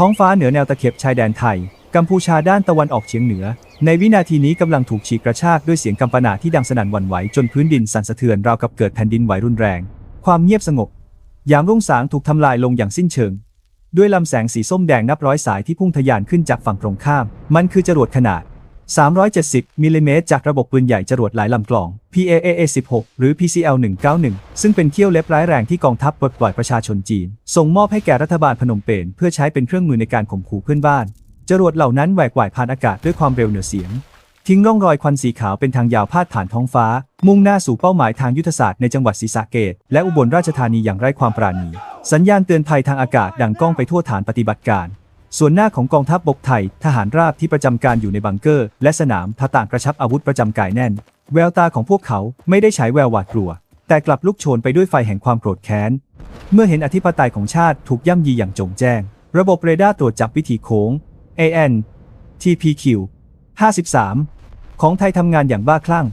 ท้องฟ้าเหนือแนวตะเข็บชายแดนไทย กัมพูชาด้านตะวันออกเฉียงเหนือ ในวินาทีนี้กำลังถูกฉีกกระชากด้วยเสียงกำปนาที่ดังสนั่นหวั่นไหวจนพื้นดินสั่นสะเทือนราวกับเกิดแผ่นดินไหวรุนแรง ความเงียบสงบ ยามรุ่งสางถูกทำลายลงอย่างสิ้นเชิง ด้วยลำแสงสีส้มแดงนับร้อยสายที่พุ่งทะยานขึ้นจากฝั่งตรงข้าม มันคือจรวดขนาด 370 มิลลิเมตรจากระบบปืนใหญ่จรวดหลายลำกล่อง PAAA 16 หรือ PCL 191 ซึ่งเป็นเขี้ยวเล็บร้ายแรงที่กองทัพปลดปล่อยประชาชนจีน ส่งมอบให้แก่รัฐบาลพนมเปญเพื่อใช้เป็นเครื่องมือในการข่มขู่เพื่อนบ้าน จรวดเหล่านั้นแหวกว่ายผ่านอากาศด้วยความเร็วเหนือเสียง ทิ้งร่องรอยควันสีขาวเป็นทางยาวพาดผ่านท้องฟ้า มุ่งหน้าสู่เป้าหมายทางยุทธศาสตร์ในจังหวัดศรีสะเกษและอุบลราชธานีอย่างไร้ความปราณี สัญญาณเตือนภัยทางอากาศดังก้องไปทั่วฐานปฏิบัติการ ส่วนหน้าของกองทัพบบกไทย ทหารราบที่ประจำการอยู่ในบังเกอร์ และสนามทต่างกระชับอาวุธประจำกายแน่น แววตาของพวกเขาไม่ได้ฉายแววหวาดกลัว แต่กลับลุกโชนไปด้วยไฟแห่งความโกรธแค้น เมื่อเห็นอธิปไตยของชาติถูกย่ำยีอย่างจงแจ้ง ระบบเรดาร์ตรวจจับวิถีโค้ง AN TPQ 53 ของไทยทำงานอย่างบ้าคลั่ง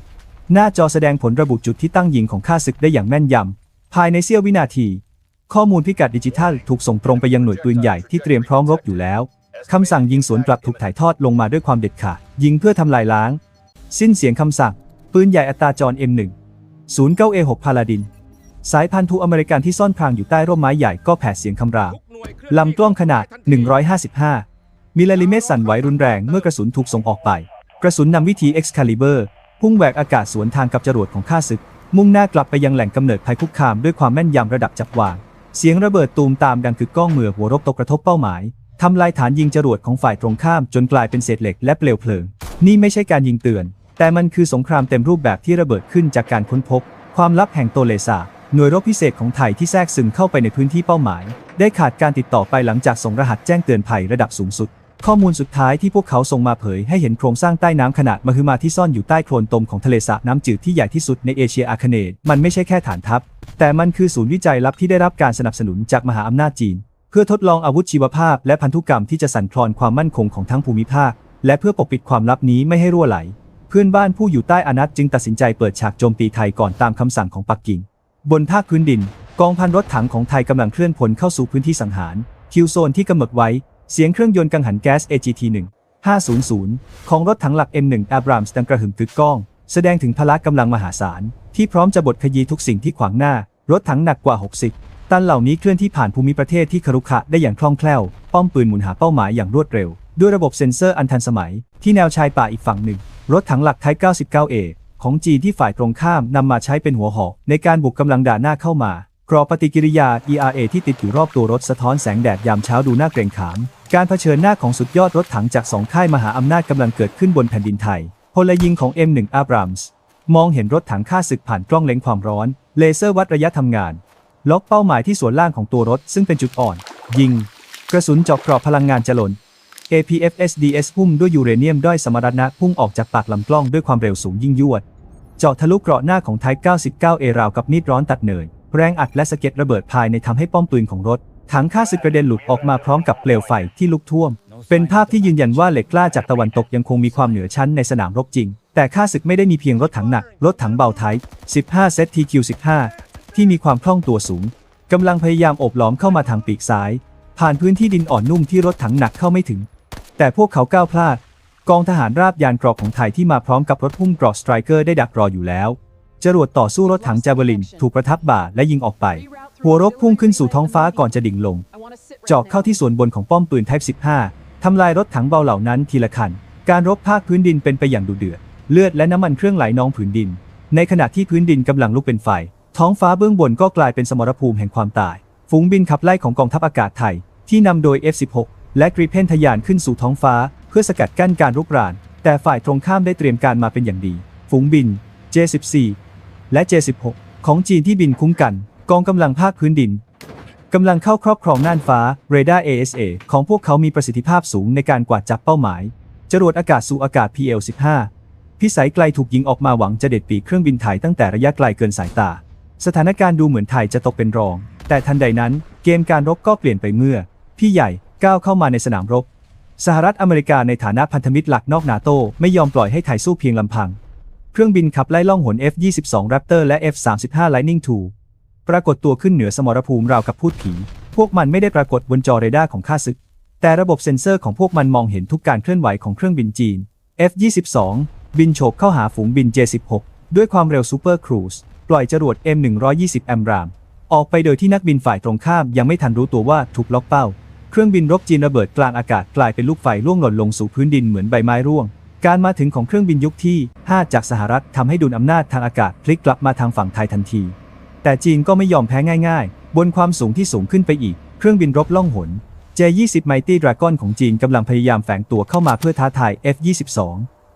หน้าจอแสดงผลระบุจุดที่ตั้งยิงของข้าศึกได้อย่างแม่นยำภายในเสี้ยววินาที ข้อมูลพิกัดดิจิทัลถูกส่งตรงไปยังหน่วยปืนใหญ่ที่เตรียมพร้อมรบอยู่แล้ว คำสั่งยิงสวนกลับถูกถ่ายทอดลงมาด้วยความเด็ดขาด ยิงเพื่อทำลายล้าง สิ้นเสียงคำสั่ง ปืนใหญ่อัตราจร M1 09A6 พาลาดิน สายพันธุ์ทูอเมริกันที่ซ่อนพรางอยู่ใต้ร่มไม้ใหญ่ก็แผดเสียงคำรามลำกล้องขนาด 155 มิลลิเมตรสั่นไหวรุนแรงเมื่อกระสุนถูกส่งออกไป กระสุนนำวิธี Excalibur พุ่งแหวกอากาศสวนทางกับจรวดของข้าศึก มุ่งหน้ากลับไปยังแหล่งกำเนิดภัยคุกคามด้วยความแม่นยำระดับจับวาง เสียงระเบิดตูมตามดังกึกก้องเมื่อหัวรบตกกระทบเป้าหมายทำลายฐานยิงจรวดของฝ่ายตรงข้ามจนกลายเป็นเศษเหล็กและเปลวเพลิง นี่ไม่ใช่การยิงเตือน แต่มันคือสงครามเต็มรูปแบบที่ระเบิดขึ้นจากการค้นพบ ความลับแห่งโตเลซาหน่วยรบพิเศษของไทยที่แทรกซึมเข้าไปในพื้นที่เป้าหมาย ได้ขาดการติดต่อไปหลังจากส่งรหัสแจ้งเตือนภัยระดับสูงสุด ข้อมูลสุดท้ายที่พวกเขาส่งมาเผยให้เห็นโครงสร้างใต้น้ำขนาดมหึมาที่ซ่อนอยู่ใต้โคลนตมของทะเลสาบน้ำจืดที่ใหญ่ที่สุดในเอเชียอาคเนย์มันไม่ใช่แค่ฐานทัพ แต่มันคือศูนย์วิจัยลับที่ได้รับการสนับสนุนจากมหาอำนาจจีน เพื่อทดลองอาวุธชีวภาพ และพันธุกรรมที่จะสั่นคลอนความมั่นคงของทั้งภูมิภาค และเพื่อปกปิดความลับนี้ไม่ให้รั่วไหล เพื่อนบ้านผู้อยู่ใต้อานัตจึงตัดสินใจเปิดฉากโจมตีไทยก่อนตามคำสั่งของปักกิ่ง บนภาคพื้นดิน กองพันรถถังของไทยกำลังเคลื่อนพลเข้าสู่พื้นที่สังหารคิวโซนที่กำหนดไว้ เสียงเครื่องยนต์กังหันแก๊ส AGT-1 500 ของรถถังหลัก M1 Abrams ดังกระหึ่มกึกก้อง แสดงถึงพละกำลังมหาศาล ที่พร้อมจะบดขยี้ทุกสิ่งที่ขวางหน้า รถถังหนักกว่า 60 ตันเหล่านี้เคลื่อนที่ผ่านภูมิประเทศที่ครุขระได้อย่างคล่องแคล่ว ป้อมปืนหมุนหาเป้าหมายอย่างรวดเร็ว ด้วยระบบเซ็นเซอร์อันทันสมัย ที่แนวชายป่าอีกฝั่งหนึ่ง รถถังหลักไทย 99A ของจีนที่ฝ่ายตรงข้ามนำมาใช้เป็นหัวหอกในการบุกกำลังด่าหน้าเข้ามา รอบปฏิกิริยา ERA ที่ติดอยู่รอบตัวรถสะท้อนแสงแดดยามเช้าดูน่าเกรงขาม การเผชิญหน้าของสุดยอดรถถังจากสองค่ายมหาอำนาจกำลังเกิดขึ้นบนแผ่นดินไทยพลยิงของ M1 Abrams มองเห็นรถถังฆ่าศึกผ่านกล้องเล็งความร้อน เลเซอร์วัดระยะทำงาน ล็อกเป้าหมายที่ส่วนล่างของตัวรถซึ่งเป็นจุดอ่อน ยิง กระสุนเจาะกรอบพลังงานจรน APFSDS หุ้มด้วยยูเรเนียมด้อยสมรรถนะพุ่งออกจากปากลำกล้องด้วยความเร็วสูงยิ่งยวด เจาะทะลุเกราะหน้าของไทย 99A ราวกับมีดร้อนตัดเนิน แรงอัดและสะเก็ดระเบิดภายในทำให้ป้อมปืนของรถถังฆ่าศึกกระเด็นหลุดออกมาพร้อมกับเปลวไฟที่ลุกท่วม เป็นภาพที่ยืนยันว่าเหล็กกล้าจากตะวันตกยังคงมีความเหนือชั้นในสนามรบจริง แต่ฆ่าศึกไม่ได้มีเพียงรถถังหนัก รถถังเบาไทย15 เซต TQ15 ที่มีความคล่องตัวสูงกำลังพยายามโอบล้อมเข้ามาทางปีกซ้าย ผ่านพื้นที่ดินอ่อนนุ่มที่รถถังหนักเข้าไม่ถึง แต่พวกเขาก้าวพลาด กองทหารราบยานเกรอกของไทยที่มาพร้อมกับรถหุ้มกรอกสไตรเกอร์ได้ดักรออยู่แล้ว จรวดต่อสู้รถถังจาเวลิน ถูกประทับบ่าและยิงออกไป หัวรบพุ่งขึ้นสู่ท้องฟ้าก่อนจะดิ่งลงเจาะเข้าที่ส่วนบนของป้อมปืน Type 15 ทำลายรถถังเบาเหล่านั้นทีละคัน การรบภาคพื้นดินเป็นไปอย่างดุเดือด เลือดและน้ำมันเครื่องไหลนองผืนดิน ในขณะที่พื้นดินกำลังลุกเป็นไฟ ท้องฟ้าเบื้องบนก็กลายเป็นสมรภูมิแห่งความตาย ฝูงบินขับไล่ของกองทัพอากาศไทย ที่นำโดย F16 และกรีเพนทะยานขึ้นสู่ท้องฟ้า เพื่อสกัดกั้นการรุกราน แต่ฝ่ายตรงข้ามได้เตรียมการมาเป็นอย่างดี ฝูงบิน J14 และ J16 ของจีนที่บินคุ้มกัน กองกำลังภาคพื้นดินกำลังเข้าครอบครองน่านฟ้าเรดาร์ ASA ของพวกเขามีประสิทธิภาพสูงในการกวาดจับเป้าหมาย จรวดอากาศสู่อากาศ PL-15 พิสัยไกลถูกยิงออกมาหวังจะเด็ดปีกเครื่องบินไทยตั้งแต่ระยะไกลเกินสายตา สถานการณ์ดูเหมือนไทยจะตกเป็นรอง แต่ทันใดนั้น เกมการรบก็เปลี่ยนไปเมื่อ พี่ใหญ่ก้าวเข้ามาในสนามรบ สหรัฐอเมริกาในฐานะพันธมิตรหลักนอกนาโตไม่ยอมปล่อยให้ไทยสู้เพียงลำพัง เครื่องบินขับไล่ล่องหน F-22 Raptor และ F-35 Lightning II ปรากฏตัวขึ้นเหนือสมรภูมิราวกับพูดผี พวกมันไม่ได้ปรากฏบนจอเรดาร์ของข้าศึก แต่ระบบเซ็นเซอร์ของพวกมันมองเห็นทุกการเคลื่อนไหวของเครื่องบินจีน F-22 บินโฉบเข้าหาฝูงบิน J-16 ด้วยความเร็วซูเปอร์ครูซปล่อยจรวด M120 แอมราม ออกไปโดยที่นักบินฝ่ายตรงข้ามยังไม่ทันรู้ตัวว่าถูกล็อกเป้า เครื่องบินรบจีนระเบิดกลางอากาศกลายเป็นลูกไฟล่วงหล่นลงสู่พื้นดินเหมือนใบไม้ร่วง การมาถึงของเครื่องบินยุคที่ 5 จากสหรัฐทำให้ดุลอำนาจทางอากาศพลิกกลับมาทางฝั่งไทยทันที แต่จีนก็ไม่ยอมแพ้ง่ายๆ บนความสูงที่สูงขึ้นไปอีก เครื่องบินรบล่องหน J-20 Mighty Dragon ของจีนกำลังพยายามแฝงตัวเข้ามาเพื่อท้าทาย F-22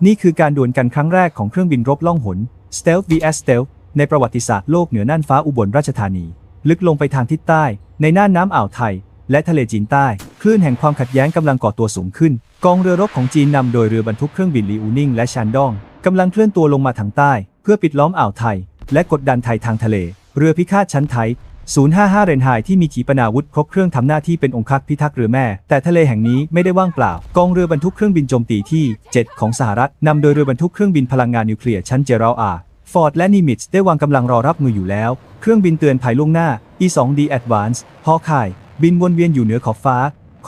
นี่คือการดวลกันครั้งแรกของเครื่องบินรบล่องหน Stealth vs Stealth ในประวัติศาสตร์โลกเหนือน่านฟ้าอุบลราชธานี ลึกลงไปทางทิศใต้ ในน่านน้ำอ่าวไทย และทะเลจีนใต้ ลื่นแห่งความขัดแย้งกำลังก่อตัวสูงขึ้น กองเรือรบของจีนนำโดยเรือบรรทุกเครื่องบินลีอูนิงและชานดองกำลังเคลื่อนตัวลงมาทางใต้ เพื่อปิดล้อมอ่าวไทย และกดดันไทยทางทะเล เรือพิฆาตชั้นไทย 055 เรนไฮที่มีขีปนาวุธครบเครื่องทำหน้าที่เป็นองค์คักพิทักษ์เรือแม่ แต่ทะเลแห่งนี้ไม่ได้ว่างเปล่า กองเรือบรรทุกเครื่องบินโจมตีที่ 7 ของสหรัฐนำโดยเรือบรรทุกเครื่องบินพลังงานนิวเคลียร์ชั้นเจราลอาฟอร์ดและนิมิตได้วางกำลังรอรับมืออยู่แล้ว เครื่องบินเตือนภัยล่วงหน้า E2D Advance ฮอคายบินวนเวียนอยู่เหนือขอบฟ้า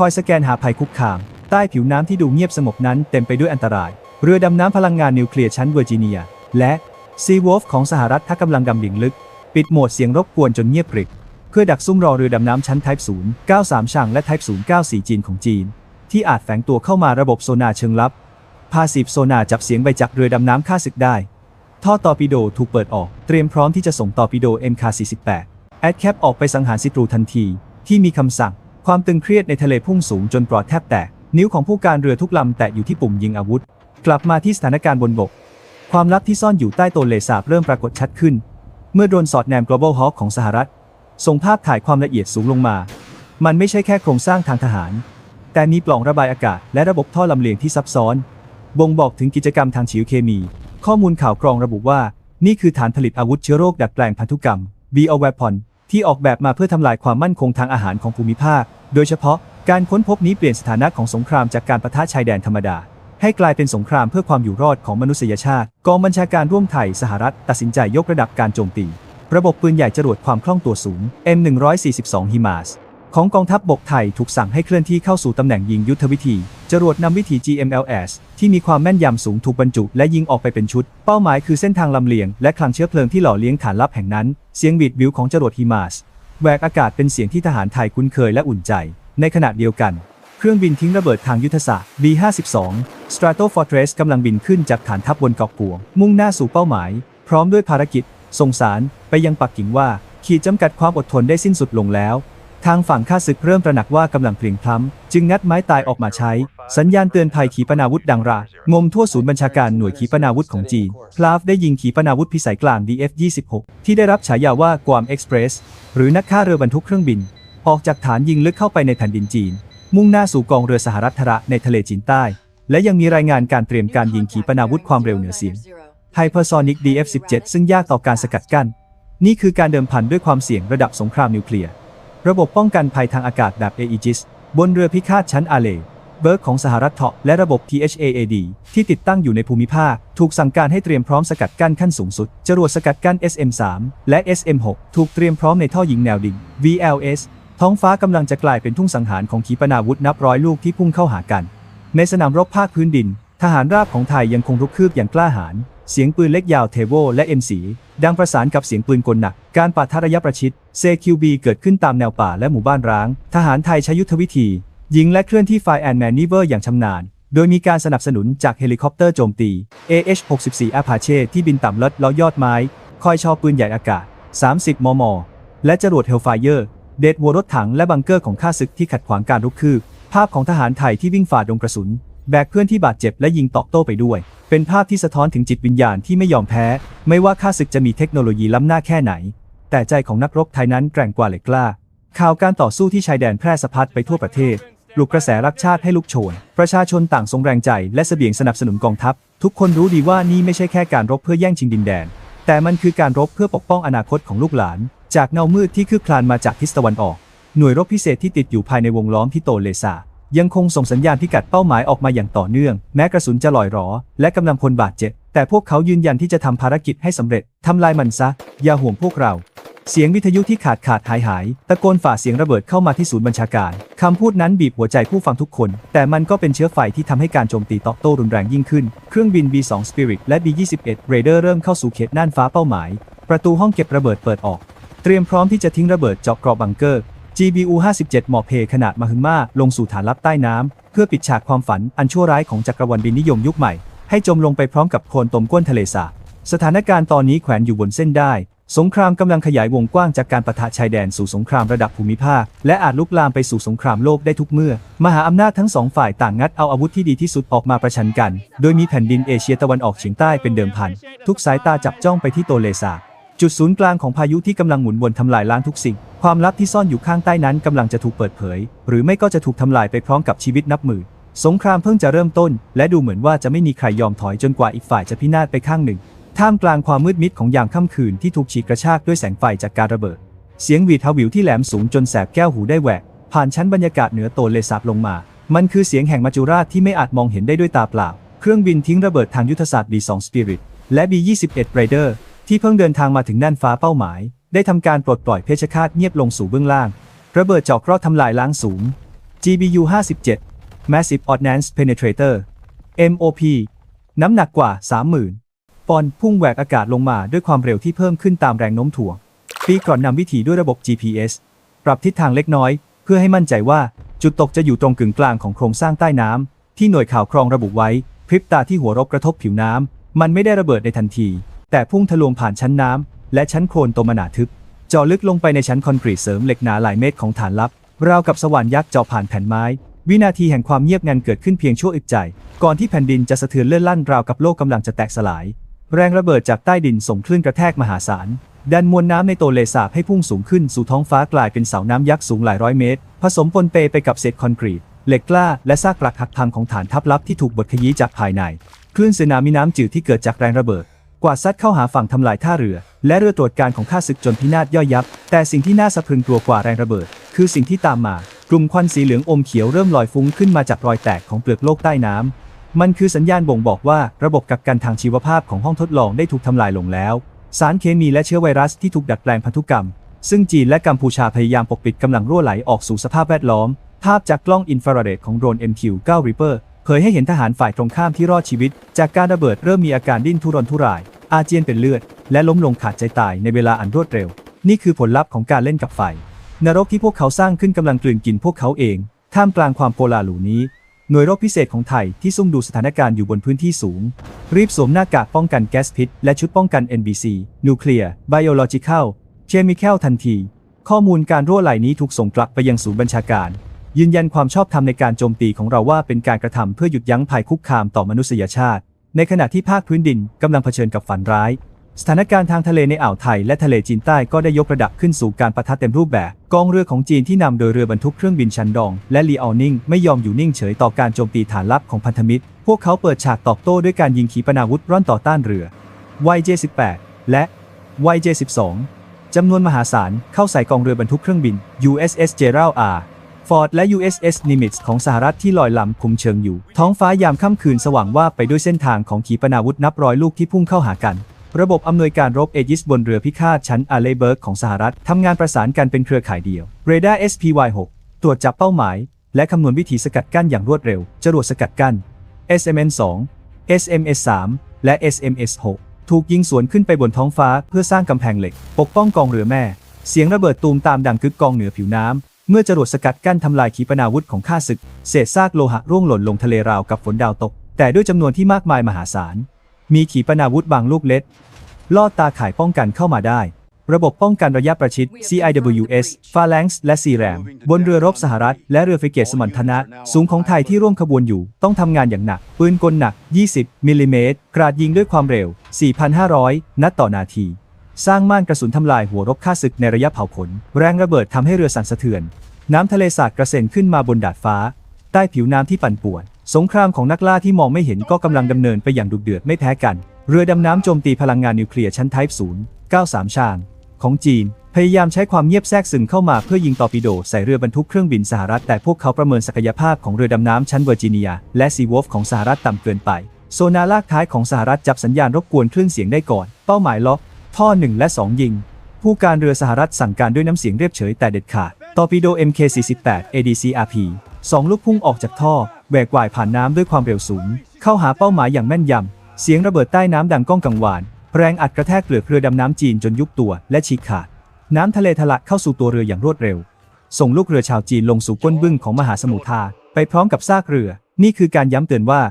คอยสแกนหาภัยคุกคาม ใต้ผิวน้ำที่ดูเงียบสงบนั้นเต็มไปด้วยอันตราย เรือดำน้ำพลังงานนิวเคลียร์ชั้นเวอร์จิเนีย และซีวอฟของสหรัฐถ้ากำลังดำดิ่งลึก ปิดโหมดเสียงรบกวนจนเงียบกริบเพื่อดักซุ่มรอเรือดำน้ำชั้น Type 0 93ช่างและ Type 094 จีนของจีน ที่อาจแฝงตัวเข้ามาระบบโซนาร์เชิงลับ พาสีฟโซนาร์จับเสียงใบจากเรือดำน้ำฆ่าศึกได้ ท่อตอร์ปิโดถูกเปิดออก เตรียมพร้อมที่จะส่งตอร์ปิโด MK48 แอดแคปออกไปสังหารศัตรูทันที ที่มีคำสั่ง ความตึงเครียดในทะเลพุ่งสูงจนปลอดแทบแตก นิ้วของผู้การเรือทุกลำแตะอยู่ที่ปุ่มยิงอาวุธ กลับมาที่สถานการณ์บนบก ความลับที่ซ่อนอยู่ใต้โตนเลสาบเริ่มปรากฏชัดขึ้น เมื่อโดนสอดแนม Global Hawk ของสหรัฐ ส่งภาพถ่ายความละเอียดสูงลงมา มันไม่ใช่แค่โครงสร้างทางทหาร แต่มีปล่องระบายอากาศและระบบท่อลำเลียงที่ซับซ้อน บ่งบอกถึงกิจกรรมทางชีวเคมี ข้อมูลข่าวกรองระบุว่า นี่คือฐานผลิตอาวุธเชื้อโรคดัดแปลงพันธุกรรม Bioweapon ที่ออกแบบมาเพื่อทำลายความมั่นคงทางอาหารของภูมิภาค โดยเฉพาะการค้นพบนี้เปลี่ยนสถานะของสงครามจากการประทะชายแดนธรรมดา ให้กลายเป็นสงครามเพื่อความอยู่รอดของมนุษยชาติ กองบัญชาการร่วมไทยสหรัฐตัดสินใจยกระดับการโจมตี ระบบปืนใหญ่จรวดความคล่องตัวสูง M142 HIMARS ของกองทัพบบกไทยถูกสั่งให้เคลื่อนที่เข้าสู่ตำแหน่งยิงยุทธวิธี จรวดนำวิถี GMLS ที่มีความแม่นยำสูงถูกบรรจุและยิงออกไปเป็นชุด เป้าหมายคือเส้นทางลำเลียงและคลังเชื้อเพลิงที่หล่อเลี้ยงฐานลับแห่งนั้น เสียงบีดบิวของจรวด HIMARS แหวกอากาศเป็นเสียงที่ทหารไทยคุ้นเคยและอุ่นใจ ในขณะเดียวกัน เครื่องบินทิ้งระเบิดทางยุทธศาสตร์ B-52 Strato Fortress กำลังบินขึ้นจากฐานทัพบนเกาะปวง มุ่งหน้าสู่เป้าหมาย พร้อมด้วยภารกิจส่งสารไปยังปักกิ่งว่า ขีดจำกัดความอดทนได้สิ้นสุดลงแล้ว ทางฝั่งข้าศึกเริ่มตระหนักว่ากำลังเพลียงพล้ำจึงงัดไม้ตายออกมาใช้ สัญญาณเตือนภัยขีปนาวุธดังรางมทั่วศูนย์บัญชาการหน่วยขีปนาวุธของจีน พลาฟได้ยิงขีปนาวุธพิสัยกลาง DF-26 ที่ได้รับฉายาว่ากวามเอ็กซ์เพรสหรือนักฆ่าเรือบรรทุกเครื่องบิน ออกจากฐานยิงลึกเข้าไปในแผ่นดินจีน มุ่งหน้าสู่กองเรือสหรัฐทระในทะเลจีนใต้ และยังมีรายงานการเตรียมการยิงขีปนาวุธความเร็วเหนือเสียง Hypersonic DF-17 ซึ่งยากต่อการสกัดกั้นนี่คือการเดิมพันด้วยความเสี่ยงระดับสงครามนิวเคลียร์ ระบบป้องกันภัยทางอากาศแบบ AEGIS บนเรือพิฆาตชั้นอาเลเบิร์กของสหรัฐเถาะและระบบ THAAD ที่ติดตั้งอยู่ในภูมิภาค ถูกสั่งการให้เตรียมพร้อมสกัดกั้นขั้นสูงสุด จรวดสกัดกั้น SM3 และ SM6 ถูกเตรียมพร้อมในท่อยิงแนวดิ่ง VLS ท้องฟ้ากำลังจะกลายเป็นทุ่งสังหารของขีปนาวุธนับร้อยลูกที่พุ่งเข้าหากัน ในสนามรบภาคพื้นดิน ทหารราบของไทยยังคงรุกคืบอย่างกล้าหาญ เสียงปืนเล็กยาวเทโวและ M4 ดังประสานกับเสียงปืนกลหนัก การปะทะระยะประชิด CQB เกิดขึ้นตามแนวป่าและหมู่บ้านร้าง ทหารไทยใช้ยุทธวิธี ยิงและเคลื่อนที่ไฟแอนแมนนิเวอร์อย่างชำนาญ โดยมีการสนับสนุนจากเฮลิคอปเตอร์โจมตี AH-64 Apache ที่บินต่ำลดล้วยอดไม้ คอยชอปืนใหญ่อากาศ 30 มม และจรวดเฮลไฟเยอร์ เดดวัวรถถังและบังเกอร์ของข้าศึกที่ขัดขวางการรุกคืบภาพของทหารไทยที่วิ่งฝ่าดงกระสุน แบกเพื่อนที่บาดเจ็บและยิงตอบโต้ไปด้วย เป็นภาพที่สะท้อนถึงจิตวิญญาณที่ไม่ยอมแพ้ ไม่ว่าข้าศึกจะมีเทคโนโลยีล้ำหน้าแค่ไหน แต่ใจของนักรบไทยนั้นแกร่งกว่าเหล็กกล้า ข่าวการต่อสู้ที่ชายแดนแพร่สะพัดไปทั่วประเทศปลุกกระแสรักชาติให้ลุกโชน ประชาชนต่างทรงแรงใจและเสบียงสนับสนุนกองทัพ ทุกคนรู้ดีว่านี่ไม่ใช่แค่การรบเพื่อแย่งชิงดินแดน แต่มันคือการรบเพื่อปกป้องอนาคตของลูกหลาน จากเงามืดที่คืบคลานมาจากทิศตะวันออก หน่วยรบพิเศษที่ติดอยู่ภายในวงล้อมที่โตเลซา ยังคงส่งสัญญาณพิกัดเป้าหมายออกมาอย่างต่อเนื่อง แม้กระสุนจะลอยหรอ และกำลังพลบาดเจ็บ แต่พวกเขายืนยันที่จะทำภารกิจให้สำเร็จทำลายมันซะ อย่าห่วงพวกเรา เสียงวิทยุที่ขาดขาดหายหาย ตะโกนฝ่าเสียงระเบิดเข้ามาที่ศูนย์บัญชาการคำพูดนั้นบีบหัวใจผู้ฟังทุกคน แต่มันก็เป็นเชื้อไฟที่ทำให้การโจมตีตอบโต้รุนแรงยิ่งขึ้น เครื่องบิน B2 Spirit และ B21 Raider เริ่มเข้าสู่เขตน่านฟ้าเป้าหมาย ประตูห้องเก็บระเบิดเปิดออก เตรียมพร้อมที่จะทิ้งระเบิดเจาะกราะบังเกอร์ GBU 57 หมอบเพขนาดมหึมาลงสู่ฐานลับใต้น้ำ เพื่อปิดฉากความฝันอันชั่วร้ายของจักรวรรดินนิยมยุคใหม่ ให้จมลงไปพร้อมกับโคลนตมก้นทะเลสาบสถานการณ์ตอนนี้แขวนอยู่บนเส้นได้ สงครามกำลังขยายวงกว้างจากการปะทะชายแดนสู่สงครามระดับภูมิภาค และอาจลุกลามไปสู่สงครามโลกได้ทุกเมื่อ มหาอำนาจทั้งสองฝ่ายต่างงัดเอาอาวุธที่ดีที่สุดออกมาประชันกัน โดยมีแผ่นดินเอเชียตะวันออกเฉียงใต้เป็นเดิมพัน ทุกสายตาจับจ้องไปที่โตเลสา จุดศูนย์กลางของพายุที่กำลังหมุนวนทำลายล้างทุกสิ่ง ความลับที่ซ่อนอยู่ข้างใต้นั้นกำลังจะถูกเปิดเผย หรือไม่ก็จะถูกทำลายไปพร้อมกับชีวิตนับหมื่นสงครามเพิ่งจะเริ่มต้น และดูเหมือนว่าจะไม่มีใครยอมถอยจนกว่าอีกฝ่ายจะพินาศไปข้างหนึ่ง ท่ามกลางความมืดมิดของยามค่ำคืนที่ถูกฉีกกระชากด้วยแสงไฟจากการระเบิด เสียงหวีดฮาวิวที่แหลมสูงจนแสบแก้วหูได้แหวก ผ่านชั้นบรรยากาศเหนือโตนเลสาบลงมา มันคือเสียงแห่งมัจจุราชที่ไม่อาจมองเห็นได้ด้วยตาเปล่า เครื่องบินทิ้งระเบิดทางยุทธศาสตร์ B2 Spirit และ B21 Raider ที่เพิ่งเดินทางมาถึงน่านฟ้าเป้าหมาย ได้ทำการปลดปล่อยเพชฌฆาตเงียบลงสู่เบื้องล่าง ระเบิดเจาะเกราะทำลายล้างสูง GBU 57 Massive Ordnance Penetrator MOP น้ำหนักกว่า 30,000 ปอนด์พุ่งแหวกอากาศลงมาด้วยความเร็วที่เพิ่มขึ้นตามแรงโน้มถ่วง ปีก่อนนำวิถีด้วยระบบ GPS ปรับทิศทางเล็กน้อย เพื่อให้มั่นใจว่าจุดตกจะอยู่ตรงกึ่งกลางของโครงสร้างใต้น้ำที่หน่วยข่าวครองระบุไว้ พริบตาที่หัวรบกระทบผิวน้ำมันไม่ได้ระเบิดในทันที แต่พุ่งทะลวงผ่านชั้นน้ำและชั้นโคลนโตมนาทึบเจาะลึกลงไปในชั้นคอนกรีตเสริมเหล็กหนาหลายเมตรของฐานลับ ราวกับสว่านยักษ์เจาะผ่านแผ่นไม้ วินาทีแห่งความเงียบงันเกิดขึ้นเพียงชั่วอึดใจ ก่อนที่แผ่นดินจะสะเทือนเลื่อนลั่นราวกับโลกกำลังจะแตกสลาย แรงระเบิดจากใต้ดินส่งคลื่นกระแทกมหาศาลดันมวลน้ำในโตเลสาบให้พุ่งสูงขึ้นสู่ท้องฟ้ากลายเป็นเสาน้ำยักษ์สูงหลายร้อยเมตร ผสมปนเปไปกับเศษคอนกรีตเหล็กกล้าและซากปรักหักพังของฐานทัพลับที่ถูกบดขยี้จากภายใน คลื่นสึนามิน้ำจืดที่เกิดจากแรงระเบิด กวาดซัดเข้าหาฝั่งทำลายท่าเรือ และเรือตรวจการของข้าศึกจนพินาศย่อยยับ แต่สิ่งที่น่าสะพรึงกลัวกว่าแรงระเบิด คือสิ่งที่ตามมากลุ่มควันสีเหลืองอมเขียวเริ่มลอยฟุ้งขึ้นมาจากรอยแตกของเปลือกโลกใต้น้ำมันคือสัญญาณบ่งบอกว่าระบบกักกันทางชีวภาพของห้องทดลองได้ถูกทำลายลงแล้ว สารเคมีและเชื้อไวรัสที่ถูกดัดแปลงพันธุกรรม ซึ่งจีนและกัมพูชาพยายามปกปิดกำลังรั่วไหลออกสู่สภาพแวดล้อม ภาพจากกล้องอินฟราเรดของโดรน MQ-9 Reaper ผยให้เห็นทหารฝ่ายตรงข้ามที่รอดชีวิต จากการระเบิดเริ่มมีอาการดิ้นทุรนทุราย อาเจียนเป็นเลือด และล้มลงขาดใจตายในเวลาอันรวดเร็ว นี่คือผลลัพธ์ของการเล่นกับไฟ นรกที่พวกเขาสร้างขึ้นกำลังกลืนกินพวกเขาเอง ท่ามกลางความโกลาหลนี้ หน่วยรบพิเศษของไทยที่ซุ่มดูสถานการณ์อยู่บนพื้นที่สูง รีบสวมหน้ากากป้องกันแก๊สพิษ และชุดป้องกัน NBC นิวเคลียร์ Biological Chemical ทันที ข้อมูลการรั่วไหลนี้ถูกส่งกลับไปยังศูนย์บัญชาการ ยืนยันความชอบธรรมในการโจมตีของเราว่าเป็นการกระทำเพื่อหยุดยั้งภัยคุกคามต่อมนุษยชาติ ในขณะที่ภาคพื้นดินกำลังเผชิญกับฝันร้าย สถานการณ์ทางทะเลในอ่าวไทยและทะเลจีนใต้ก็ได้ยกระดับขึ้นสู่การปะทะเต็มรูปแบบ กองเรือของจีนที่นำโดยเรือบรรทุกเครื่องบินชันดองและลีออนิงไม่ยอมอยู่นิ่งเฉยต่อการโจมตีฐานลับของพันธมิตร พวกเขาเปิดฉากตอบโต้ด้วยการยิงขีปนาวุธร่อนต่อต้านเรือ YJ-18 และ YJ-12 จำนวนมหาศาลเข้าใส่กองเรือบรรทุกเครื่องบิน USS Gerald R. Ford และ USS Nimitz ของสหรัฐที่ลอยลำคุมเชิงอยู่ ท้องฟ้ายามค่ำคืนสว่างว่าไปด้วยเส้นทางของขีปนาวุธนับร้อยลูกที่พุ่งเข้าหากัน ระบบอำนวยการรบเอจิสบนเรือพิฆาตชั้นอาเลเบิร์กของสหรัฐทำงานประสานกันเป็นเครือข่ายเดียวเรดาร์ SPY-6 ตรวจจับเป้าหมาย และคำนวณวิธีสกัดกั้นอย่างรวดเร็ว จรวดสกัดกั้น SMN-2 SMS-3 และ SMS-6 ถูกยิงสวนขึ้นไปบนท้องฟ้าเพื่อสร้างกำแพงเหล็ก ปกป้องกองเรือแม่ เสียงระเบิดตูมตามดังกึกกองเหนือผิวน้ำ เมื่อจรวดสกัดกั้นทำลายขีปนาวุธของข้าศึก เศษซากโลหะร่วงหล่นลงทะเลราวกับฝนดาวตก แต่ด้วยจำนวนที่มากมายมหาศาล มีขีปนาวุธบางลูกเล็กลอดตาข่ายป้องกันเข้ามาได้ ระบบป้องกันระยะประชิด CIWS Phalanx และ CRAM บนเรือรบสหรัฐ และเรือฟริเกตสมรรถนะ สูงของไทยที่ร่วมขบวนอยู่ ต้องทำงานอย่างหนัก ปืนกลหนัก 20 มิลลิเมตรกราดยิงด้วยความเร็ว 4,500 นัดต่อนาที สร้างม่านกระสุนทำลายหัวรบฆ่าศึกในระยะเผาขน แรงระเบิดทำให้เรือสั่นสะเทือน น้ำทะเลสาดกระเซ็นขึ้นมาบนดาดฟ้า ใต้ผิวน้ำที่ปั่นป่วน สงครามของนักล่าที่มองไม่เห็นก็กำลังดำเนินไปอย่างดุเดือดไม่แพ้กัน เรือดำน้ำโจมตีพลังงานนิวเคลียร์ชั้นไทป์0 93 ชาง ของจีน พยายามใช้ความเงียบแทรกซึมเข้ามาเพื่อยิงตอร์ปิโดใส่เรือบรรทุกเครื่องบินสหรัฐแต่พวกเขาประเมินศักยภาพของเรือดำน้ำชั้นเวอร์จิเนีย และซีวอฟของสหรัฐต่ำเกินไป โซนาร์ลากท้ายของสหรัฐจับสัญญาณรบกวนคลื่นเสียงได้ก่อน เป้าหมายล็อก ท่อ 1 และ 2 ยิง ผู้การเรือสหรัฐสั่งการด้วยน้ำเสียงเรียบเฉยแต่เด็ดขาด ตอร์ปิโด MK48 ADCRP สองลูกพุ่งออกจากท่อแหวกว่ายผ่านน้ำด้วยความเร็วสูง เข้าหาเป้าหมายอย่างแม่นยำ เสียงระเบิดใต้น้ำดังก้องกังวาน แรงอัดกระแทกเปลือกเรือดำน้ำจีนจนยุบตัวและฉีกขาด น้ำทะเลทะลักเข้าสู่ตัวเรืออย่างรวดเร็ว ส่งลูกเรือชาวจีนลงสู่ก้นบึ้งของมหาสมุทรทาไปพร้อมกับซากเรือ นี่คือการย้ำเตือนว่า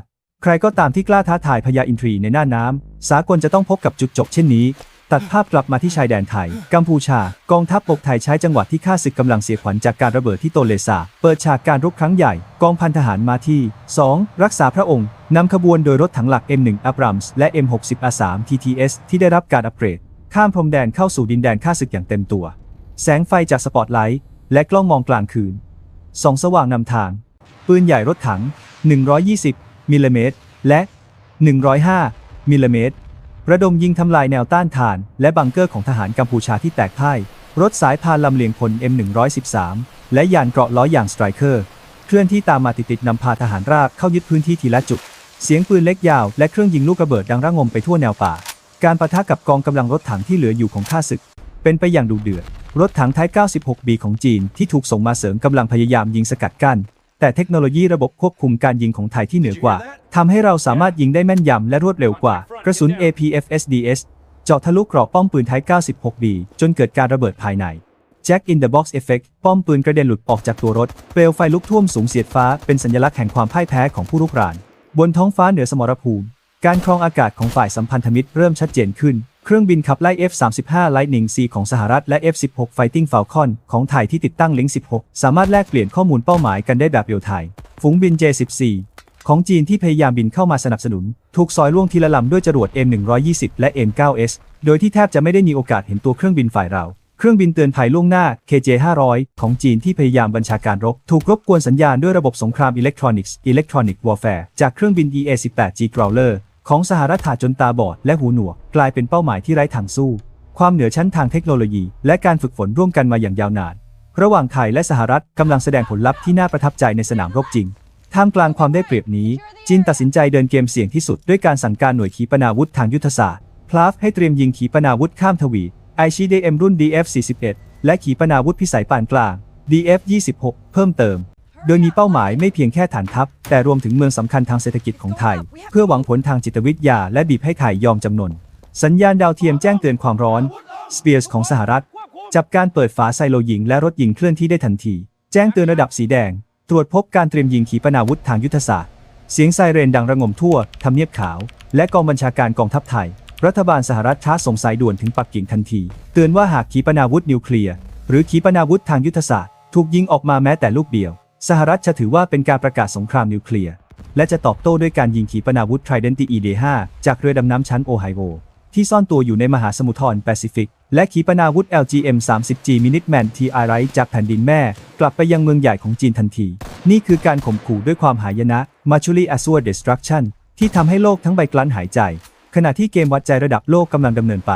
ใครก็ตามที่กล้าท้าทายพญาอินทรีในหน้าน้ำสากลจะต้องพบกับจุดจบเช่นนี้ ตัดภาพกลับมาที่ชายแดนไทย กัมพูชา กองทัพบกไทยใช้จังหวะที่ข้าศึกกำลังเสียขวัญจากการระเบิดที่โตเลสาเปิดฉากการรบครั้งใหญ่ กองพันทหารมาที่ 2. รักษาพระองค์ นำขบวนโดยรถถังหลัก M1 Abrams และ M60 A3 TTS ที่ได้รับการอัปเกรด ข้ามพรมแดนเข้าสู่ดินแดนข้าศึกอย่างเต็มตัว แสงไฟจากสปอตไลท์และกล้องมองกลางคืนสองสว่างนำทาง ปืนใหญ่รถถัง 120มิลลิเมตรและ 105มิลลิเมตร ระดมยิงทำลายแนวต้านทาน และบังเกอร์ของทหารกัมพูชาที่แตกพ่าย รถสายพานลำเลียงพล M113 และยานเกราะล้ออย่างสไตรเคอร์ เคลื่อนที่ตามมาติดๆนำพาทหารราบเข้ายึดพื้นที่ทีละจุด เสียงปืนเล็กยาวและเครื่องยิงลูกระเบิดดังระงมไปทั่วแนวป่า การปะทะกับกองกำลังรถถังที่เหลืออยู่ของข้าศึก เป็นไปอย่างดุเดือด รถถังไทป์ 96B ของจีนที่ถูกส่งมาเสริมกำลังพยายามยิงสกัดกั้น แต่เทคโนโลยีระบบควบคุมการยิงของไทยที่เหนือกว่าทำให้เราสามารถยิงได้แม่นยำและรวดเร็วกว่า กระสุน APFSDS เจาะทะลุกรอบป้อมปืนไทป์ 96B จนเกิดการระเบิดภายใน Jack in the Box Effect ป้อมปืนกระเด็นหลุดออกจากตัวรถ เปลวไฟลุกท่วมสูงเสียดฟ้า เป็นสัญลักษณ์แห่งความพ่ายแพ้ของผู้รุกราน บนท้องฟ้าเหนือสมรภูมิ การครองอากาศของฝ่ายสัมพันธมิตรเริ่มชัดเจนขึ้น เครื่องบินขับไล่ F-35 Lightning C ของสหรัฐและ F-16 Fighting Falcon ของไทยที่ติดตั้งลิงก์16 สามารถแลกเปลี่ยนข้อมูลเป้าหมายกันได้แบบเรียลไทม์ฝูงบิน J-14 ของจีนที่พยายามบินเข้ามาสนับสนุน ถูกซอยล่วงทีละลำด้วยจรวด M120 และ M9S โดยที่แทบจะไม่ได้มีโอกาสเห็นตัวเครื่องบินฝ่ายเรา เครื่องบินเตือนภัยล่วงหน้า KJ500 ของจีนที่พยายามบัญชาการรบ ถูกรบกวนสัญญาณด้วยระบบสงครามอิเล็กทรอนิกส์ Electronic Warfare จากเครื่องบิน EA-18G Growler ของสหรัฐถาจนตาบอดและหูหนวกกลายเป็นเป้าหมายที่ไร้ทางสู้ ความเหนือชั้นทางเทคโนโลยี และการฝึกฝนร่วมกันมาอย่างยาวนาน ระหว่างไทยและสหรัฐกำลังแสดงผลลัพธ์ที่น่าประทับใจในสนามรบจริงท่ามกลางความได้เปรียบนี้ จีนตัดสินใจเดินเกมเสี่ยงที่สุดด้วยการสั่งการหน่วยขีปนาวุธทางยุทธศาสตร์พลาฟให้เตรียมยิงขีปนาวุธข้ามทวีไอชีเดเอ็มรุ่น DF41 และขีปนาวุธพิสัยปานกลาง DF26 เพิ่มเติม โดยมีเป้าหมายไม่เพียงแค่ฐานทัพ แต่รวมถึงเมืองสำคัญทางเศรษฐกิจของไทย เพื่อหวังผลทางจิตวิทยาและบีบให้ไทยยอมจำนน สัญญาณดาวเทียมแจ้งเตือนความร้อน Spears ของสหรัฐ จับการเปิดฝาไซโลยิงและรถยิงเคลื่อนที่ได้ทันที แจ้งเตือนระดับสีแดง ตรวจพบการเตรียมยิงขีปนาวุธทางยุทธศาสตร์ เสียงไซเรนดังระงมทั่วทำเนียบขาว และกองบัญชาการกองทัพไทย รัฐบาลสหรัฐชาร์จส่งสายด่วนถึงปักกิ่งทันที เตือนว่าหากขีปนาวุธนิวเคลียร์หรือขีปนาวุธทางยุทธศาสตร์ ถูกยิงออกมาแม้แต่ลูกเดียว สหรัฐจะถือว่าเป็นการประกาศสงครามนิวเคลียร์ และจะตอบโต้ด้วยการยิงขีปนาวุธ Trident ED5 จากเรือดำน้ำชั้นโอไฮโอ ที่ซ่อนตัวอยู่ในมหาสมุทรแปซิฟิก และขีปนาวุธ LGM-30G Minuteman TI ไรจากแผ่นดินแม่ กลับไปยังเมืองใหญ่ของจีนทันที นี่คือการข่มขู่ด้วยความหายนะ Mutually Assured Destruction ที่ทำให้โลกทั้งใบกลั้นหายใจ ขณะที่เกมวัดใจระดับโลกกำลังดำเนินไป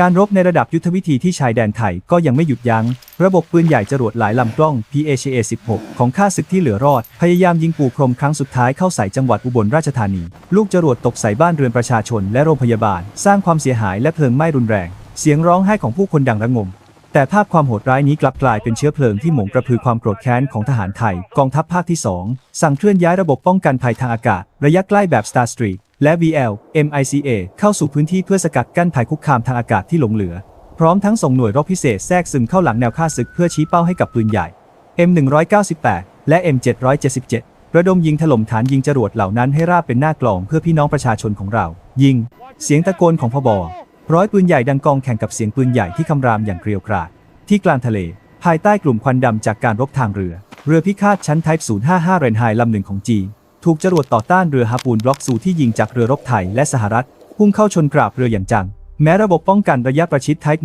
การรบในระดับยุทธวิธีที่ชายแดนไทยก็ยังไม่หยุดยัง้ง ระบบปืนใหญ่จรวดหลายลำกล้อง PACA-16 ของข้าศึกที่เหลือรอด พยายามยิงปูพรมครั้งสุดท้ายเข้าใส่จังหวัดอุบลราชธานี ลูกจรวดตกใส่บ้านเรือนประชาชนและโรงพยาบาล สร้างความเสียหายและเพลิงไหม้รุนแรง เสียงร้องไห้ของผู้คนดังระงม แต่ภาพความโหดร้ายนี้กลับกลายเป็นเชื้อเพลิงที่หมงกระพือความโกรธแค้นของทหารไทย กองทัพภาคที่ 2 สั่งเคลื่อนย้ายระบบป้องกันภัยทางอากาศ ระยะใกล้แบบ Star Street และ VL MICA เข้าสู่พื้นที่เพื่อสกัดกั้นภัยคุกคามทางอากาศที่หลงเหลือ พร้อมทั้งส่งหน่วยรบพิเศษแทรกซึมเข้าหลังแนวค่าศึกเพื่อชี้เป้าให้กับปืนใหญ่ M198 และ M777 ระดมยิงถล่มฐานยิงจรวดเหล่านั้นให้ราบเป็นหน้ากลองเพื่อพี่น้องประชาชนของเรา ยิง เสียงตะโกนของพบร้อยปืนใหญ่ดังกองแข่งกับเสียงปืนใหญ่ที่คำรามอย่างเกรียวกราด ที่กลางทะเล ภายใต้กลุ่มควันดำจากการรบทางเรือ เรือพิฆาตชั้นไทป์055 เรนไฮลำหนึ่งของจีน ถูกจรวดต่อต้านเรือฮาปูนบล็อกซูที่ยิงจากเรือรบไทยและสหรัฐ พุ่งเข้าชนกราบเรืออย่างจัง แม้ระบบป้องกันระยะประชิดไทป์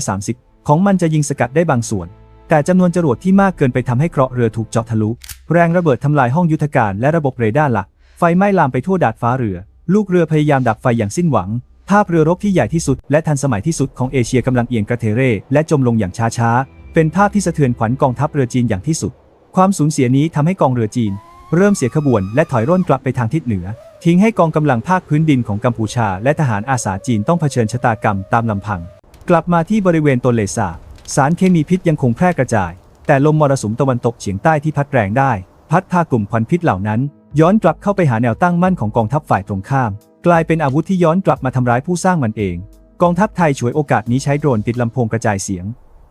1130 ของมันจะยิงสกัดได้บางส่วน แต่จำนวนจรวดที่มากเกินไปทำให้เกราะเรือถูกเจาะทะลุ แรงระเบิดทำลายห้องยุทธการและระบบเรดาร์หลัก ไฟไหม้ลามไปทั่วดาดฟ้าเรือ ลูกเรือพยายามดับไฟอย่างสิ้นหวัง ภาพเรือรบที่ใหญ่ที่สุด และทันสมัยที่สุดของเอเชียกำลังเอียงกระเทเร่และจมลงอย่างช้าๆ เป็นภาพที่สะเทือนขวัญกองทัพเรือจีนอย่างที่สุด ความสูญเสียนี้ทำให้กองเรือจีน เริ่มเสียขบวนและถอยร่นกลับไปทางทิศเหนือ ทิ้งให้กองกำลังภาคพื้นดินของกัมพูชา และทหารอาสาจีนต้องเผชิญชะตากรรมตามลำพัง กลับมาที่บริเวณต้นเลสาบสารเคมีพิษยังคงแพร่กระจาย แต่ลมมรสุมตะวันตกเฉียงใต้ที่พัดแรงได้ พัดพากลุ่มควันพิษเหล่านั้น ย้อนกลับเข้าไปหาแนวตั้งมั่นของกองทัพฝ่ายตรงข้าม กลายเป็นอาวุธที่ย้อนกลับมาทำร้ายผู้สร้างมันเอง กองทัพไทยฉวยโอกาสนี้ใช้โดรนติดลำโพงกระจายเสียง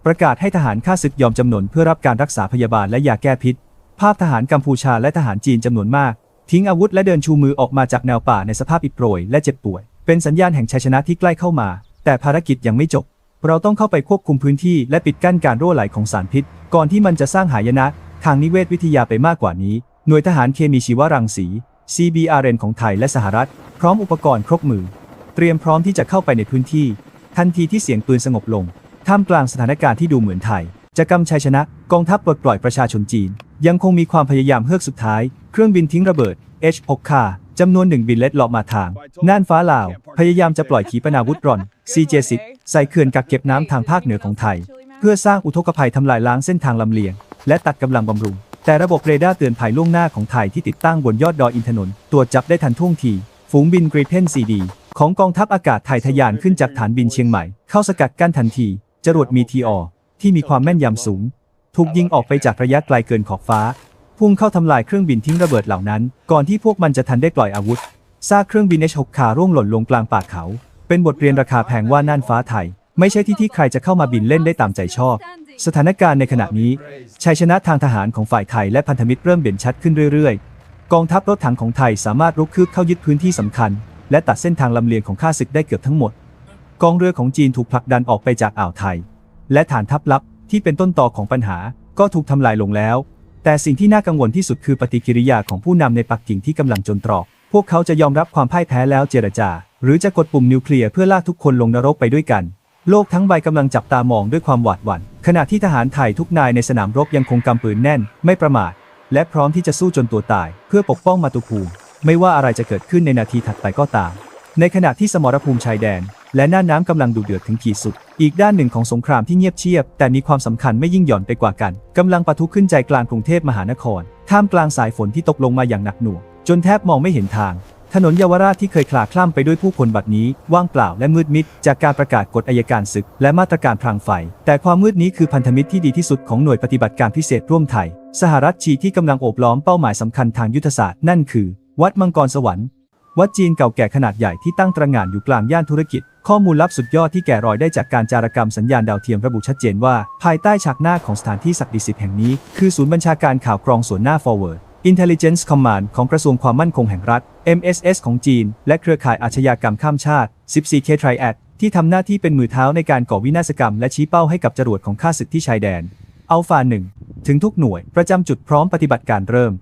ประกาศให้ทหารข้าศึกยอมจำนนเพื่อรับการรักษาพยาบาลและยาแก้พิษ ภาพทหารกัมพูชาและทหารจีนจำนวนมาก ทิ้งอาวุธและเดินชูมือออกมาจากแนวป่าในสภาพอิดโรยและเจ็บป่วย เป็นสัญญาณแห่งชัยชนะที่ใกล้เข้ามา แต่ภารกิจยังไม่จบ เราต้องเข้าไปควบคุมพื้นที่และปิดกั้นการรั่วไหลของสารพิษ ก่อนที่มันจะสร้างหายนะทางนิเวศวิทยาไปมากกว่านี้ หน่วยทหารเคมีชีวรังสี CBRN ของไทยและสหรัฐ พร้อมอุปกรณ์ครบมือ เตรียมพร้อมที่จะเข้าไปในพื้นที่ ทันทีที่เสียงปืนสงบลง ท่ามกลางสถานการณ์ที่ดูเหมือนไทย จะกำชัยชนะ กองทัพปลดปล่อยประชาชนจีน ยังคงมีความพยายามเฮือกสุดท้าย เครื่องบินทิ้งระเบิด H6K จำนวนหนึ่งบินเล็ดเลาะมาทาง น่านฟ้าลาว พยายามจะปล่อยขีปนาวุธรอน CJ10 ใส่เขื่อนกักเก็บน้ำทางภาคเหนือของไทย เพื่อสร้างอุทกภัยทำลายล้างเส้นทางลำเลียง และตัดกำลังบำรุง แต่ระบบเรดาร์เตือนภัยล่วงหน้าของไทยที่ติดตั้งบนยอดดอยอินทนนท์ตรวจจับได้ทันท่วงที ฝูงบินกรีเพนซีดีของกองทัพอากาศไทยทะยานขึ้นจากฐานบินเชียงใหม่ เข้าสกัดกั้นทันที จรวดมีทีออที่มีความแม่นยำสูง ถูกยิงออกไปจากระยะไกลเกินขอบฟ้า พุ่งเข้าทำลายเครื่องบินทิ้งระเบิดเหล่านั้น ก่อนที่พวกมันจะทันได้ปล่อยอาวุธซากเครื่องบิน H6 ขาร่วงหล่นลงกลางป่าเขา เป็นบทเรียนราคาแพงว่าน่านฟ้าไทย ไม่ใช่ที่ที่ใครจะเข้ามาบินเล่นได้ตามใจชอบ สถานการณ์ในขณะนี้ชัยชนะทางทหารของฝ่ายไทยและพันธมิตรเริ่มเด่นชัดขึ้นเรื่อยๆ กองทัพรถถังของไทยสามารถรุกคืบเข้ายึดพื้นที่สำคัญ และตัดเส้นทางลำเลียงของข้าศึกได้เกือบทั้งหมด กองเรือของจีนถูกผลักดันออกไปจากอ่าวไทย และฐานทัพลับ ที่เป็นต้นต่อของปัญหาก็ถูกทำลายลงแล้ว แต่สิ่งที่น่ากังวลที่สุดคือปฏิกิริยาของผู้นำในปักกิ่งที่กำลังจนตรอก พวกเขาจะยอมรับความพ่ายแพ้แล้วเจรจา หรือจะกดปุ่มนิวเคลียร์เพื่อลากทุกคนลงนรกไปด้วยกัน โลกทั้งใบกำลังจับตามองด้วยความหวาดหวั่น ขณะที่ทหารไทยทุกนายในสนามรบยังคงกำปืนแน่น ไม่ประมาท และพร้อมที่จะสู้จนตัวตาย เพื่อปกป้องมาตุภูมิ ไม่ว่าอะไรจะเกิดขึ้นในนาทีถัดไปก็ตาม ในขณะที่สมรภูมิชายแดน และน่านน้ำกำลังดุเดือดถึงขีดสุด อีกด้านหนึ่งของสงครามที่เงียบเชียบ แต่มีความสำคัญไม่ยิ่งหย่อนไปกว่ากันกำลังปะทุขึ้นใจกลางกรุงเทพมหานคร ท่ามกลางสายฝนที่ตกลงมาอย่างหนักหน่วงจนแทบมองไม่เห็นทาง ถนนเยาวราชที่เคยคลาคล่ำไปด้วยผู้คนบัดนี้ ว่างเปล่าและมืดมิด จากการประกาศกฎอายการศึก และมาตรการพรางไฟ แต่ความมืดนี้คือพันธมิตรที่ดีที่สุดของหน่วยปฏิบัติการพิเศษร่วมไทย สหรัฐจีที่กำลังโอบล้อมเป้าหมายสำคัญทางยุทธศาสตร์นั่นคือ วัดมังกรสวรรค์ วัดจีนเก่าแก่ขนาดใหญ่ที่ตั้งตระหง่านอยู่กลางย่านธุรกิจ ข้อมูลลับสุดยอดที่แก่รอยได้จากการจารกรรมสัญญาณดาวเทียมระบุชัดเจนว่า ภายใต้ฉากหน้าของสถานที่ศักดิ์สิทธิ์แห่งนี้ คือศูนย์บัญชาการข่าวกรองส่วนหน้า Forward Intelligence Command ของกระทรวงความมั่นคงแห่งรัฐ MSS ของจีน และเครือข่ายอาชญากรรมข้ามชาติ 14K Triad ที่ทำหน้าที่เป็นมือเท้าในการก่อวินาศกรรมและชี้เป้าให้กับจรวดของข้าศึกที่ชายแดนอัลฟาหนึ่งถึงทุกหน่วยประจำจุดพร้อมปฏิบัติการเริ่ม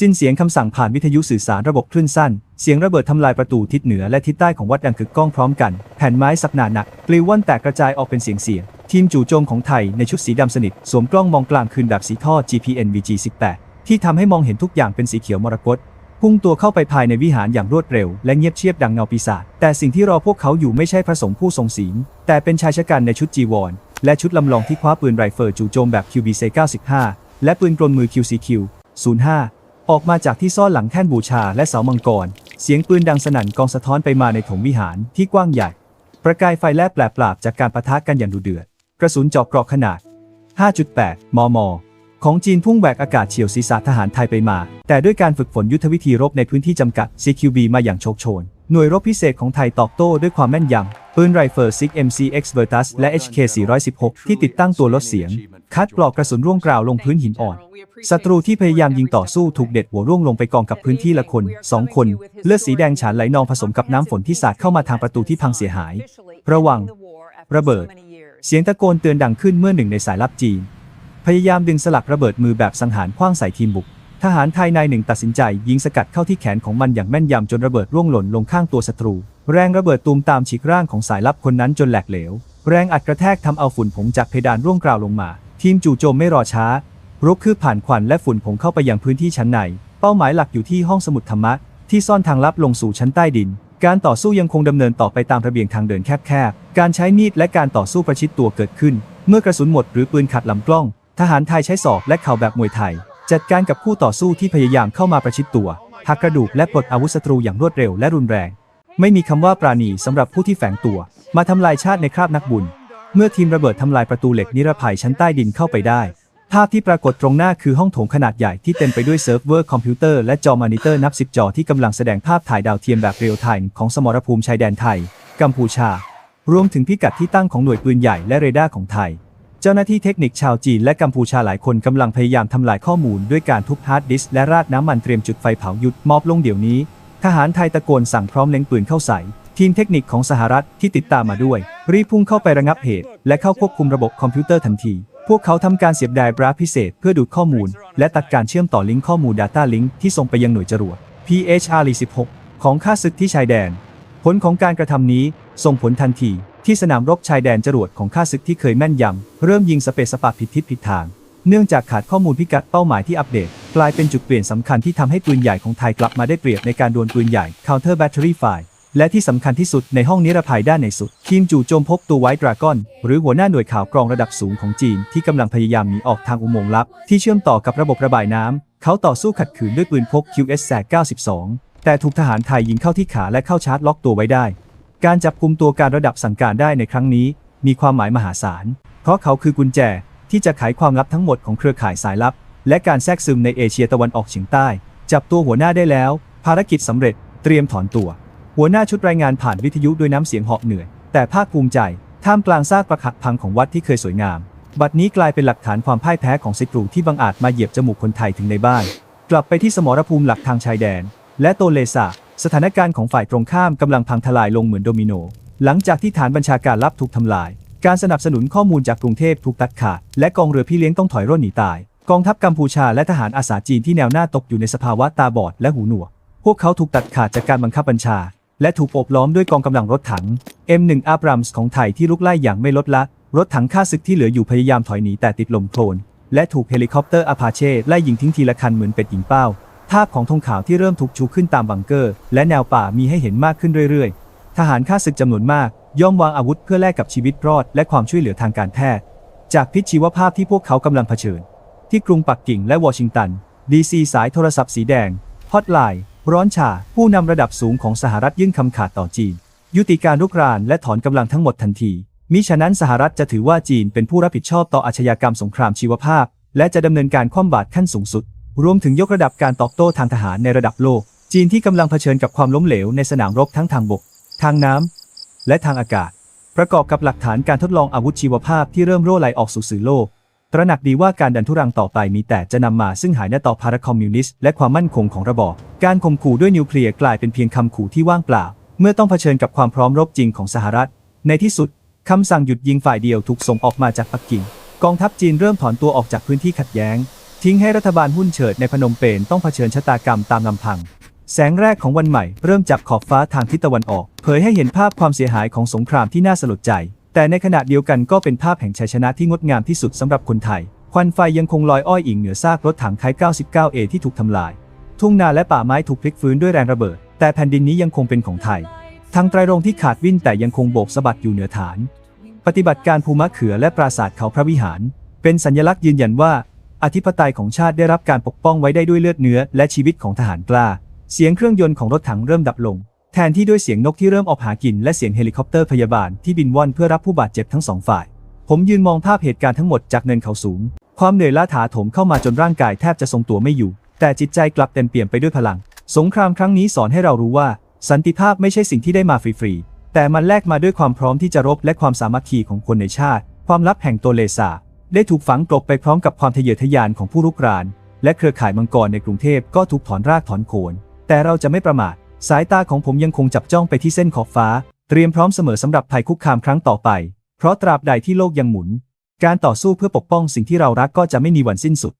สิ้นเสียงคำสั่งผ่านวิทยุสื่อสารระบบคลื่นสั้น เสียงระเบิดทำลายประตูทิศเหนือและทิศใต้ของวัดดังกึกก้องพร้อมกัน แผ่นไม้สักหนาหนักปลิวว่อนแตกกระจายออกเป็นเสียงเสียง ทีมจู่โจมของไทยในชุดสีดำสนิท สวมกล้องมองกลางคืนแบบสีท่อ GPN VG18 ที่ทำให้มองเห็นทุกอย่างเป็นสีเขียวมรกตพุ่งตัวเข้าไปภายในวิหารอย่างรวดเร็ว และเงียบเชียบดังเงาปีศาจ แต่สิ่งที่รอพวกเขาอยู่ไม่ใช่พระสงฆ์ผู้ทรงศีล แต่เป็นชายชะกันในชุดจีวร และชุดลำลองที่คว้าปืนไรเฟิลจู่โจมแบบ QBC 95 และปืนกลมือ QCQ 05 ออกมาจากที่ซ่อนหลังแท่นบูชาและเสามังกร เสียงปืนดังสนั่นกองสะท้อนไปมาในถงวิหารที่กว้างใหญ่ ประกายไฟแลบแปลปราบจากการปะทะกันอย่างดุเดือด กระสุนเจาะเกราะขนาด 5.8 มม ของจีนพุ่งแหวกอากาศเฉียวศีรษะทหารไทยไปมา แต่ด้วยการฝึกฝนยุทธวิธีรบในพื้นที่จำกัด CQB มาอย่างโชคโชน หน่วยรบพิเศษของไทยตอบโต้ด้วยความแม่นยำ ปืนไรเฟิล SIG MCX Vertus และ HK 416 ที่ติดตั้งตัวลดเสียง คัดปลอกกระสุนร่วงกราวลงพื้นหินอ่อน ศัตรูที่พยายามยิงต่อสู้ถูกเด็ดหัวร่วงลงไปกองกับพื้นที่ละคนสองคน เลือดสีแดงฉานไหลนองผสมกับน้ำฝนที่สาดเข้ามาทางประตูที่พังเสียหาย ระวัง ระเบิด เสียงตะโกนเตือนดังขึ้นเมื่อหนึ่งในสายลับจีน พยายามดึงสลักระเบิดมือแบบสังหารคว้างใส่ทีมบุก ทหารไทยนายหนึ่งตัดสินใจยิงสกัดเข้าที่แขนของมันอย่างแม่นยำจนระเบิดร่วงหล่นลงข้างตัวศัตรู แรงระเบิดตูมตามฉีกร่างของสายลับคนนั้นจนแหลกเหลว แรงอัดกระแทกทำเอาฝุ่นผงจากเพดานร่วงกราวลงมา ทีมจู่โจมไม่รอช้า รุกคืบผ่านควันและฝุ่นผงเข้าไปยังพื้นที่ชั้นใน เป้าหมายหลักอยู่ที่ห้องสมุดธรรมะ ที่ซ่อนทางลับลงสู่ชั้นใต้ดิน การต่อสู้ยังคงดำเนินต่อไปตามระเบียงทางเดินแคบๆ การใช้มีดและการต่อสู้ประชิดตัวเกิดขึ้น เมื่อกระสุนหมดหรือปืนขัดลำกล้อง ทหารไทยใช้ศอกและเข่าแบบมวยไทย จัดการกับคู่ต่อสู้ที่พยายามเข้ามาประชิดตัวหักกระดูกและปลดอาวุธศัตรูอย่างรวดเร็วและรุนแรง ไม่มีคำว่าปราณีสำหรับผู้ที่แฝงตัว มาทำลายชาติในคราบนักบุญ เมื่อทีมระเบิดทำลายประตูเหล็กนิรภัยชั้นใต้ดินเข้าไปได้ ภาพที่ปรากฏตรงหน้าคือห้องโถงขนาดใหญ่ที่เต็มไปด้วยเซิร์ฟเวอร์คอมพิวเตอร์และจอมอนิเตอร์นับสิบจอที่กำลังแสดงภาพถ่ายดาวเทียมแบบเรียลไทม์ของสมรภูมิชายแดนไทย กัมพูชา รวมถึงพิกัดที่ตั้งของหน่วยปืนใหญ่และเรดาร์ของไทย เจ้าหน้าที่เทคนิคชาวจีนและกัมพูชาหลายคนกำลังพยายามทำลายข้อมูลด้วยการทุบฮาร์ดดิสก์และราดน้ำมันเตรียมจุดไฟเผายุดมอบลงเดี๋ยวนี้ ทหารไทยตะโกนสั่งพร้อมเล็งปืนเข้าใส่ ทีมเทคนิคของสหรัฐที่ติดตามมาด้วย รีบพุ่งเข้าไประงับเหตุ และเข้าควบคุมระบบคอมพิวเตอร์ทันที พวกเขาทำการเสียบไดร์บราพิเศษ เพื่อดูดข้อมูล และตัดการเชื่อมต่อลิงก์ข้อมูล Data Link ที่ส่งไปยังหน่วยจรวด PHR-16 ของข้าศึกที่ชายแดน ผลของการกระทำนี้ส่งผลทันที ที่สนามรบชายแดนจรวดของข้าศึกที่เคยแม่นยำ เริ่มยิงสเปซสปาผิดทิศผิดทาง เนื่องจากขาดข้อมูลพิกัดเป้าหมายที่อัปเดต กลายเป็นจุดเปลี่ยนสำคัญที่ทำให้ปืนใหญ่ของไทยกลับมาได้เปรียบในการดวลปืนใหญ่ Counter Battery Fire และที่สำคัญที่สุดในห้องนิรภัยด้านในสุด ทีมจู่โจมพบตัวไวท์ดราก้อน หรือหัวหน้าหน่วยข่าวกรองระดับสูงของจีน ที่กำลังพยายามหนีออกทางอุโมงค์ลับ ที่เชื่อมต่อกับระบบระบายน้ำ เขาต่อสู้ขัดขืนด้วยปืนพก QS-92 แต่ถูกทหารไทยยิงเข้าที่ขาและเข้าชาร์จล็อกตัวไว้ได้ การจับกลุมตัวการระดับสั่งการได้ในครั้งนี้ มีความหมายมหาศาล เพราะเขาคือกุญแจที่จะไขความลับทั้งหมดของเครือข่ายสายลับ และการแทรกซึมในเอเชียตะวันออกเฉียงใต้ จับตัวหัวหน้าได้แล้ว ภารกิจสำเร็จ เตรียมถอนตัว หัวหน้าชุดรายงานผ่านวิทยุด้วยน้ำเสียงหอบเหนื่อย แต่ภาคภูมิใจ ท่ามกลางซากปรักหักพังของวัดที่เคยสวยงาม บัดนี้กลายเป็นหลักฐานความพ่ายแพ้ของศัตรูที่บังอาจมาเหยียบจมูกคนไทยถึงในบ้าน กลับไปที่สมรภูมิหลักทางชายแดน และโตเลสา สถานการณ์ของฝ่ายตรงข้ามกำลังพังทลายลงเหมือนโดมิโน หลังจากที่ฐานบัญชาการลับถูกทำลาย การสนับสนุนข้อมูลจากกรุงเทพถูกตัดขาด และกองเรือพี่เลี้ยงต้องถอยร่นหนีตาย กองทัพกัมพูชาและทหารอาสาจีนที่แนวหน้าตกอยู่ในสภาวะตาบอดและหูหนวก พวกเขาถูกตัดขาดจากการบังคับบัญชา และถูกโอบล้อมด้วยกองกำลังรถถัง M1 Abrams ของไทยที่ลุกไล่อย่างไม่ลดละ รถถังฆ่าศึกที่เหลืออยู่พยายามถอยหนีแต่ติดลมโคลน และถูกเฮลิคอปเตอร์อาพาเช่ไล่ยิงทิ้งทีละคันเหมือนเป็ดยิงเป้า ภาพของธงขาวที่เริ่มถูกชูขึ้นตามบังเกอร์ และแนวป่ามีให้เห็นมากขึ้นเรื่อยๆ ทหารฆ่าศึกจำนวนมาก ย่อมวางอาวุธเพื่อแลกกับชีวิตรอด และความช่วยเหลือทางการแพทย์ จากพิษชีวภาพที่พวกเขากำลังเผชิญ ที่กรุงปักกิ่งและวอชิงตันดีซีสายโทรศัพท์สีแดงฮอตไลน์ร้อนชาผู้นำระดับสูงของสหรัฐยื่นคำขาดต่อจีน ยุติการรุกรานและถอนกำลังทั้งหมดทันที มิฉะนั้นสหรัฐจะถือว่าจีนเป็นผู้รับผิดชอบต่ออาชญากรรมสงครามชีวภาพ และจะดำเนินการคว่ำบาตรขั้นสูงสุด รวมถึงยกระดับการตอบโต้ทางทหารในระดับโลก จีนที่กำลังเผชิญกับความล้มเหลวในสนามรบทั้งทางบก ทางน้ำและทางอากาศ ประกอบกับหลักฐานการทดลองอาวุธชีวภาพที่เริ่มรั่วไหลออกสู่สื่อโลก ตระหนักดีว่าการดันทุรังต่อไปมีแต่จะนำมาซึ่งหายนะต่อพาราคอมมิวนิสต์และความมั่นคงของระบอบ การข่มขู่ด้วยนิวเคลียร์กลายเป็นเพียงคำขู่ที่ว่างเปล่า เมื่อต้องเผชิญกับความพร้อมรบจริงของสหรัฐ ในที่สุดคำสั่งหยุดยิงฝ่ายเดียวถูกส่งออกมาจากปักกิ่ง กองทัพจีนเริ่มถอนตัวออกจากพื้นที่ขัดแย้ง ทิ้งให้รัฐบาลหุ้นเฉิดในพนมเปญต้องเผชิญชะตากรรมตามลำพัง แสงแรกของวันใหม่เริ่มจับขอบฟ้าทางทิศตะวันออก เผยให้เห็นภาพความเสียหายของสงครามที่น่าสลดใจ แต่ในขณะเดียวกันก็เป็นภาพแห่งชัยชนะที่งดงามที่สุดสำหรับคนไทย ควันไฟยังคงลอยอ้อยอิงเหนือซากรถถังไทย 99A ที่ถูกทำลาย ทุ่งนาและป่าไม้ถูกพลิกฟื้นด้วยแรงระเบิด แต่แผ่นดินนี้ยังคงเป็นของไทย ทางไตรรงที่ขาดวิ่นแต่ยังคงโบกสะบัดอยู่เหนือฐาน ปฏิบัติการภูมะเขือและปราสาทเขาพระวิหาร เป็นสัญลักษณ์ยืนยันว่า อธิปไตยของชาติได้รับการปกป้องไว้ได้ด้วยเลือดเนื้อและชีวิตของทหารกล้า เสียงเครื่องยนต์ของรถถังเริ่มดับลง แทนที่ด้วยเสียงนกที่เริ่มออกหากินและเสียงเฮลิคอปเตอร์พยาบาลที่บินว่อนเพื่อรับผู้บาดเจ็บทั้งสองฝ่าย ผมยืนมองภาพเหตุการณ์ทั้งหมดจากเนินเขาสูง ความเหนื่อยล้าถาโถมเข้ามาจนร่างกายแทบจะทรงตัวไม่อยู่ แต่จิตใจกลับเต็มเปี่ยมไปด้วยพลัง สงครามครั้งนี้สอนให้เรารู้ว่า สันติภาพไม่ใช่สิ่งที่ได้มาฟรีๆแต่มันแลกมาด้วยความพร้อมที่จะรบและความสามัคคีของคนในชาติ ความลับแห่งตัวเลสา ได้ถูกฝังกลบไปพร้อมกับความทะเยอทะยานของผู้รุกราน และเครือข่ายมังกรในกรุงเทพก็ถูกถอนรากถอนโคน แต่เราจะไม่ประมาท สายตาของผมยังคงจับจ้องไปที่เส้นขอบฟ้า เตรียมพร้อมเสมอสำหรับภัยคุกคามครั้งต่อไป เพราะตราบใดที่โลกยังหมุน การต่อสู้เพื่อปกป้องสิ่งที่เรารักก็จะไม่มีวันสิ้นสุด